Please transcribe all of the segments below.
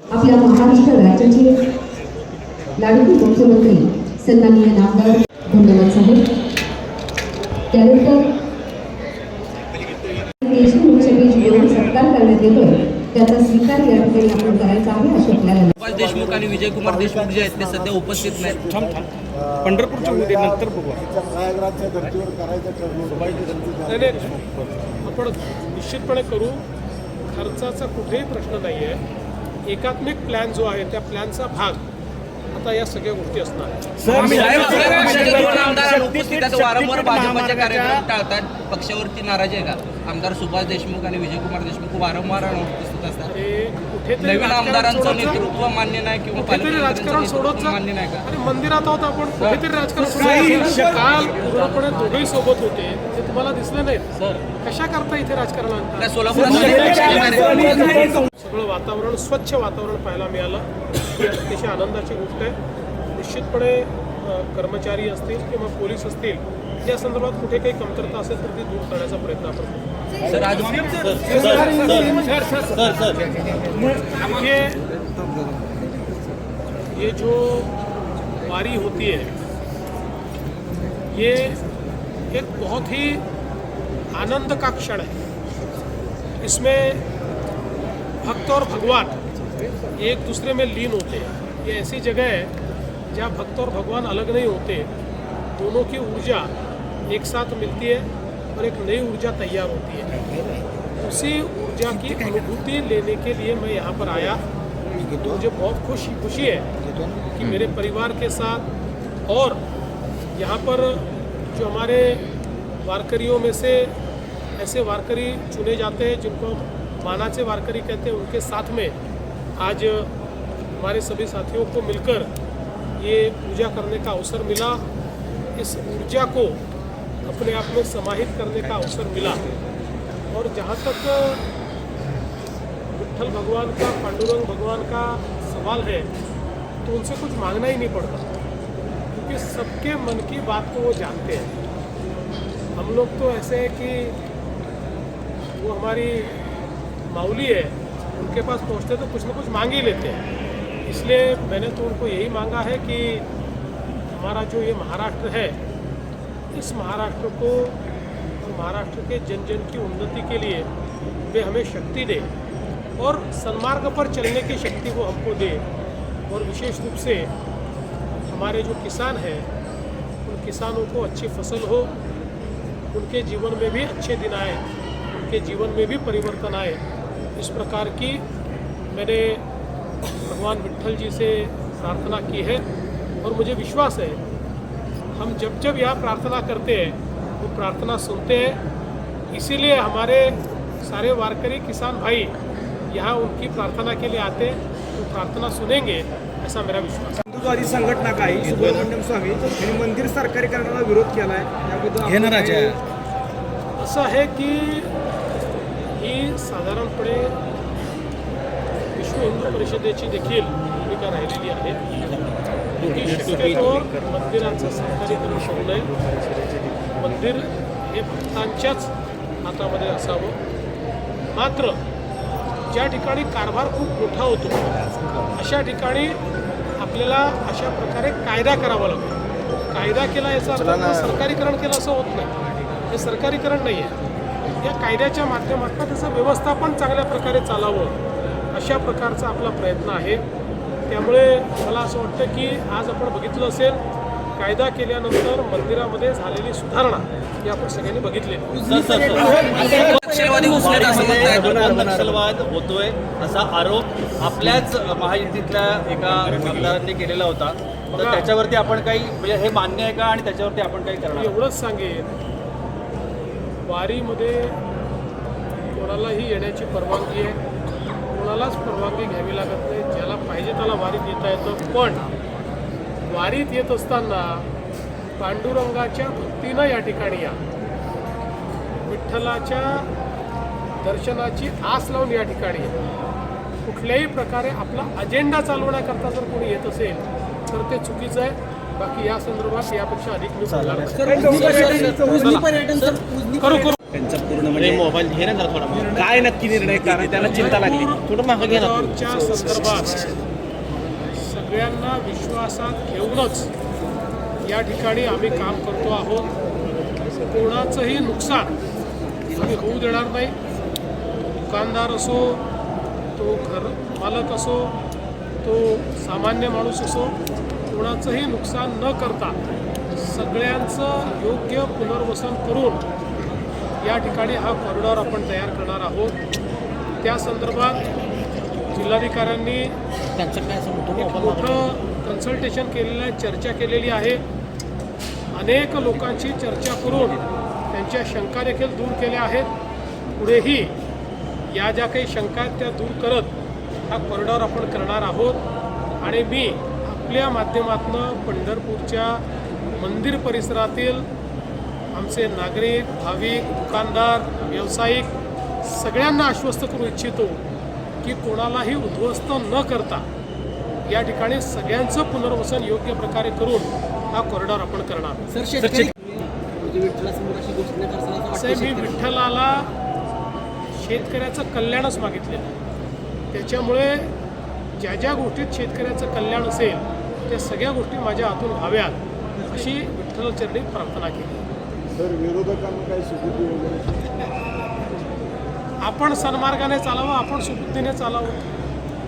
आपल्या महाराष्ट्र राज्याचे लाडकी मुख्यमंत्री सन्माननीय नामदार धन्यवाद साहेब. त्यानंतर देशमुख सत्कार करण्यात येतोय. त्याचा स्वीकार या ठिकाणी आपण करायचा आहे अशा आपल्याला गोपाल देशमुख आणि विजयकुमार देशमुख जे आहेत ते सध्या उपस्थित नाहीत. पंढरपूरच्या नंतर प्रयागराजच्या धर्तीवर करायचं आपण निश्चितपणे करू. खर्चाचा कुठेही प्रश्न नाही आहे एकात्मिक प्लॅन जो आहे त्या प्लॅनचा भाग आता या सगळ्या गोष्टी असणार. वारंवार भाजपचे कार्यक्रम टाळतात पक्षावरती नाराज आहे का आमदार सुभाष देशमुख आणि विजयकुमार देशमुख वारंवार अनुपस्थित असतात नवीन आमदारांचं. नेतृत्व मान्य नाही किंवा राजकारण सोडत मान्य नाही का आणि मंदिरात आहोत आपण कुठेतरी राजकारण. काल पूर्णपणे दोघेही सोबत होते ते तुम्हाला दिसले नाहीत कशा करता इथे राजकारण आणता? सगळं वातावरण स्वच्छ वातावरण पाहायला मिळालं ही अतिशय आनंदाची गोष्ट आहे निश्चितपणे कर्मचारी असतील किंवा पोलीस असतील या संदर्भात कुठे काही कमतरता असेल तर ती दूर करण्याचा प्रयत्न आपण सर आज ये जो वारी होती है ये एक बहुत ही आनंद का क्षण है इसमें भक्त और भगवान एक दूसरे में लीन होते हैं। ये ऐसी जगह है जहाँ भक्त और भगवान अलग नहीं होते। दोनों की ऊर्जा एक साथ मिलती है और एक नई ऊर्जा तैयार होती है। उसी ऊर्जा की अनुभूति लेने के लिए मैं यहाँ पर आया। तो मुझे बहुत खुशी खुशी है कि मेरे परिवार के साथ और यहाँ पर जो हमारे वारकरियों में से ऐसे वारकरी चुने जाते हैं जिनको हम मानाचे वारकरी कहते हैं, उनके साथ में आज हमारे सभी साथियों को मिलकर ये पूजा करने का अवसर मिला। इस ऊर्जा को अपने आप में समाहित करने का अवसर मिला। और जहाँ तक विट्ठल भगवान का, पांडुरंग भगवान का सवाल है तो उनसे कुछ मांगना ही नहीं पड़ता, क्योंकि सबके मन की बात को वो जानते हैं। हम लोग तो ऐसे हैं कि वो हमारी माऊली है, उनके पास पहुँचते तो कुछ ना कुछ मांग ही लेते हैं। इसलिए मैंने तो उनको यही मांगा है कि हमारा जो ये महाराष्ट्र है, इस महाराष्ट्र को और महाराष्ट्र के जन जन की उन्नति के लिए वे हमें शक्ति दे और सन्मार्ग पर चलने की शक्ति वो हमको दे और विशेष रूप से हमारे जो किसान हैं, उन किसानों को अच्छी फ़सल हो, उनके जीवन में भी अच्छे दिन आए, उनके जीवन में भी परिवर्तन आए। इस प्रकार की मैंने भगवान विट्ठल जी से प्रार्थना की है और मुझे विश्वास है हम जब जब यहाँ प्रार्थना करते हैं वो प्रार्थना सुनते हैं। इसीलिए हमारे सारे वारकरी किसान भाई यहाँ उनकी प्रार्थना के लिए आते हैं तो प्रार्थना सुनेंगे ऐसा मेरा विश्वास है। हिंदुत्ववादी संघटना काही सुब्रमण्यम स्वामी यांनी मंदिर सरकारी करण्याला विरोध केला आहे त्याबद्दल आपण घेणाराच असं आहे की ही साधारणपणे विश्व हिंदू परिषदेची देखील भूमिका राहिलेली आहे. की शक्यतो मंदिराचं सरकारीकरण करू नये. मंदिर हे भक्तांच्याच हातामध्ये असावं. मात्र ज्या ठिकाणी कारभार खूप मोठा होतो अशा ठिकाणी आपल्याला अशा प्रकारे कायदा करावा लागतो. कायदा केला याचा अर्थ सरकारीकरण केलं असं होत नाही. हे सरकारीकरण नाही आहे या कायद्याच्या माध्यमातून त्याचं व्यवस्थापन चांगल्या प्रकारे चालावं अशा प्रकारचा आपला प्रयत्न आहे. त्यामुळे मला असं वाटतं की आज आपण बघितलं असेल कायदा केल्यानंतर मंदिरामध्ये झालेली सुधारणा ही आपण सगळ्यांनी बघितली. नक्षलवादी होतोय असा आरोप आपल्याच महायुतीतल्या एका आमदारांनी केलेला होता. तर. त्याच्यावरती आपण काही म्हणजे हे मान्य आहे का आणि त्याच्यावरती आपण काही करणार एवढंच सांगेन वारीमध्ये कोणालाही येण्याची परवानगी आहे. कोणालाच परवानगी घ्यावी लागत नाही. ज्याला पाहिजे त्याला वारीत येता येतं. पण वारीत येत असताना पांडुरंगाच्या भक्तीनं या ठिकाणी या. विठ्ठलाच्या दर्शनाची आस लावून या ठिकाणी कुठल्याही प्रकारे आपला अजेंडा चालवण्याकरता जर कोणी येत असेल तर ते चुकीचं आहे. बाकी या संदर्भात यापेक्षा अधिक मी बोलणार नाही. उजनी पर्यटन- उजनी पर्यटन करू करू. त्यांचा पूर्ण म्हणजे मोबाईल घे ना जरा थोडा काय नक्की निर्णय कारण त्यांना चिंता लागली? थोडं मागं घे ना संदर्भात सगळ्यांना विश्वासात घेऊनच या ठिकाणी आम्ही काम करतो आहोत. कोणाचंही नुकसान आम्ही होऊ देणार नाही. दुकानदार असो तो घर मालक असो तो सामान्य माणूस असो कोणाचंही नुकसान न करता सगळ्यांचं योग्य पुनर्वसन करून या ठिकाणी हा कॉरिडॉर आपण तयार करणार आहोत. त्या संदर्भात जिल्हाधिकाऱ्यांनी एक मोठं कन्सल्टेशन केलेलं आहे चर्चा केलेली आहे. अनेक लोकांची चर्चा करून त्यांच्या शंका देखील दूर केल्या आहेत. पुढेही या ज्या काही शंका आहेत त्या दूर करत हा कॉरिडॉर आपण करणार आहोत. आणि मी आपल्या माध्यमातून पंढरपूरच्या मंदिर परिसरातील आमचे नागरिक भाविक दुकानदार व्यावसायिक सगळ्यांना आश्वस्त करू इच्छितो की कोणालाही उद्ध्वस्त न करता या ठिकाणी सगळ्यांचं पुनर्वसन योग्य प्रकारे करून हा कॉरिडॉर आपण करणार असे मी विठ्ठलाला शेतकऱ्याचं कल्याणच मागितलेलं आहे. त्याच्यामुळे ज्या ज्या गोष्टीत शेतकऱ्याचं कल्याण असेल त्या सगळ्या गोष्टी माझ्या हातून व्हाव्यात अशी विठ्ठलचरणी प्रार्थना केली. सर विरोधकांना काही सुबुद्धी वगैरे? आपण सन्मार्गाने चालावं आपण सुबुद्धीने चालावं.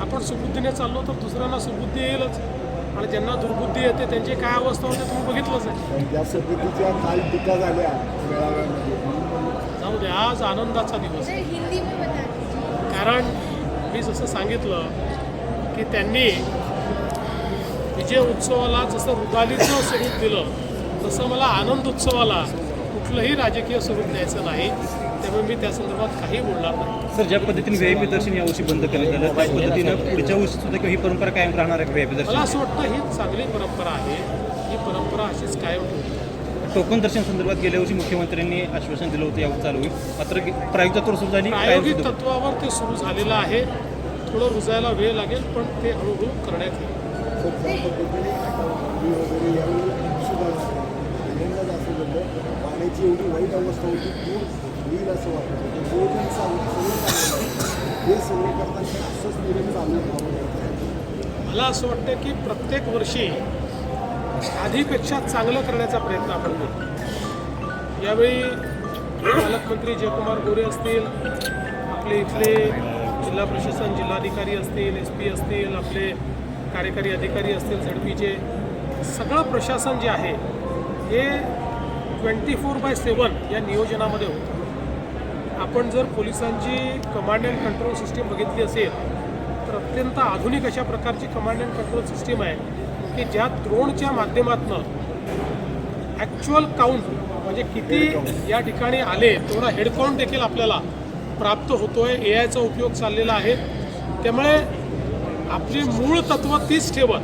आपण सुबुद्धीने चाललो तर दुसऱ्यांना सुबुद्धी येईलच. आणि ज्यांना दुर्बुद्धी येते त्यांची काय अवस्था होते तुम्ही बघितलंच आहे. काल टीका झाल्या जाऊ दे आज आनंदाचा दिवस कारण मी जसं सांगितलं की त्यांनी विजय उत्सवाला जसं रुदालीचं स्वरूप दिलं तसं मला आनंद उत्सवाला कुठलंही राजकीय स्वरूप द्यायचं नाही. त्यामुळे मी त्या संदर्भात काही बोलणार नाही. सर ज्या पद्धतीने व्हीआयपी दर्शन यावर्षी बंद करण्यात आलं त्या पद्धतीनं पुढच्या वर्षी सुद्धा ही परंपरा कायम राहणार आहे मला दर्शन असं वाटतं ही चांगली परंपरा आहे. ही परंपरा अशीच कायम ठेवली टोकन दर्शन संदर्भात गेल्या वर्षी मुख्यमंत्र्यांनी आश्वासन दिलं होतं यावर चालू होईल. मात्र प्रायोगिक सुरू झाली प्रायोगिक तत्वावर ते सुरू झालेलं आहे. थोडं रुजायला वेळ लागेल पण ते हळूहळू करण्यात येईल. सर पद्धतीने आता वगैरे यावेळी सुधारणा पहिल्यांदाच असं घडलं पाण्याची एवढी वाईट अवस्था होती पूर होईल असं वाटतं होतं नियोजन चालू सगळं चाललं हे सगळं करताना असंच नियोजन मला असं वाटतं की प्रत्येक वर्षी आधीपेक्षा चांगलं करण्याचा प्रयत्न आपण करतो यावेळी पालकमंत्री जयकुमार गोरे असतील आपले इथले जिल्हा प्रशासन जिल्हाधिकारी असतील एस पी असतील आपले कार्यकारी अधिकारी असतील झडपीचे सगळं प्रशासन जे आहे हे ट्वेंटी फोर बाय सेवन या नियोजनामध्ये होतं. आपण जर पोलिसांची कमांड अँड कंट्रोल सिस्टीम बघितली असेल तर अत्यंत आधुनिक अशा प्रकारची कमांड अँड कंट्रोल सिस्टीम आहे की ज्या द्रोणच्या माध्यमातून ॲक्च्युअल काउंट म्हणजे किती या ठिकाणी आले तेवढा हेडकाउंट देखील आपल्याला प्राप्त होतो आहे ए आयचा उपयोग चाललेला आहे. त्यामुळे आपली मूळ तत्त्व तीच ठेवत.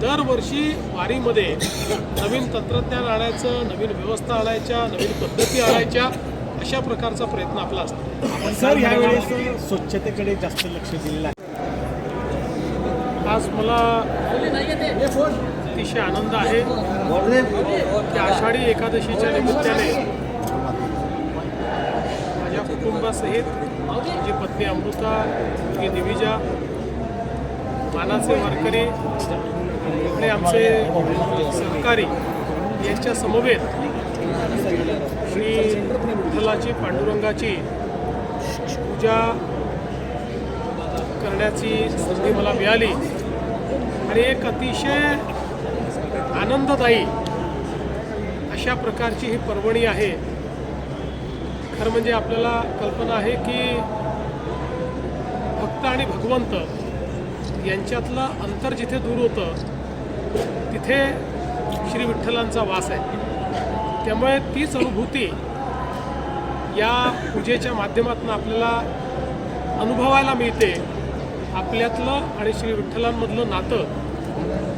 दरवर्षी वारीमध्ये नवीन तंत्रज्ञान आणायचं नवीन व्यवस्था आणायच्या नवीन पद्धती आणायच्या अशा प्रकारचा प्रयत्न आपला असतो. सर यावेळेस स्वच्छतेकडे जास्त लक्ष दिलेलं आहे. आज मला अतिशय आनंद आहे की आषाढी एकादशीच्या निमित्ताने माझ्या कुटुंबासहित माझी पत्नी अमृता मुलगी दिविजा मानाचे वारकरी आणि आमचे सहकारी यांच्या समवेत श्री विठ्ठलाची पांडुरंगाची पूजा करण्याची संधी मला मिळाली. आणि एक अतिशय आनंददायी अशा प्रकारची ही पर्वणी आहे. खरं म्हणजे आपल्याला कल्पना आहे की भक्त आणि भगवंत यांच्यातलं अंतर जिथे दूर होतं तिथे श्री विठ्ठलांचा वास आहे. त्यामुळे तीच अनुभूती या पूजेच्या माध्यमातून आपल्याला अनुभवायला मिळते. आपल्यातलं आणि श्री विठ्ठलांमधलं नातं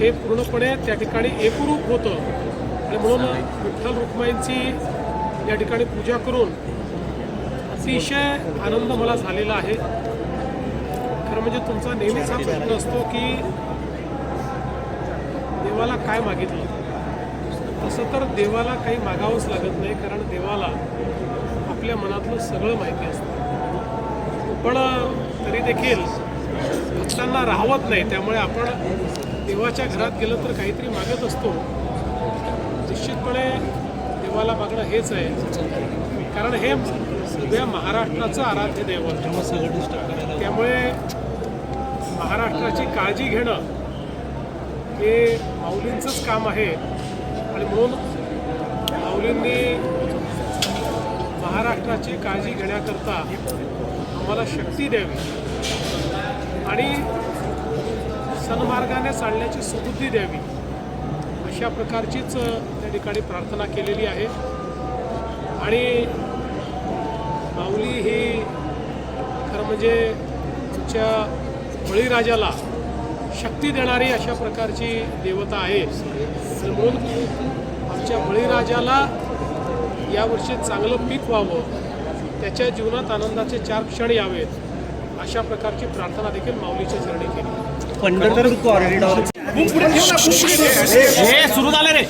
हे पूर्णपणे त्या ठिकाणी एकरूप होतं. आणि म्हणून विठ्ठल रुक्माईंची या ठिकाणी पूजा करून अतिशय आनंद मला झालेला आहे. खरं म्हणजे तुमचा नेहमीच हा प्रश्न असतो की देवाला काय मागितलं? तसं तर देवाला काही मागावंच लागत नाही कारण देवाला आपल्या मनातलं सगळं माहिती असतं. पण तरी देखील भक्तांना राहवत नाही त्यामुळे आपण देवाच्या घरात गेलं तर काहीतरी मागत असतो. निश्चितपणे देवाला मागणं हेच आहे. कारण हे सध्या महाराष्ट्राचं आराध्य दैवत त्यामुळे महाराष्ट्राची काळजी घेणं हे माऊलींचंच काम आहे. आणि म्हणून माऊलींनी महाराष्ट्राची काळजी घेण्याकरता आम्हाला शक्ती द्यावी. आणि सन्मार्गाने चालण्याची सुबुद्धी द्यावी. अशा प्रकारचीच त्या ठिकाणी प्रार्थना केलेली आहे. आणि माऊली ही खरं म्हणजे तुमच्या बळीराजाला शक्ती देणारी अशा प्रकारची देवता आहे. आणि म्हणून आमच्या बळीराजाला यावर्षी चांगलं पीक व्हावं त्याच्या जीवनात आनंदाचे चार क्षण यावेत अशा प्रकारची प्रार्थना देखील माऊलीच्या चरणी केली. पंढरपूर कॉरिडॉर सुरू झालं रे.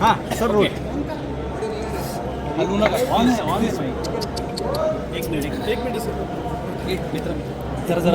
हा सर रोल एक मिनिट एक मिनिट. जरा जरा.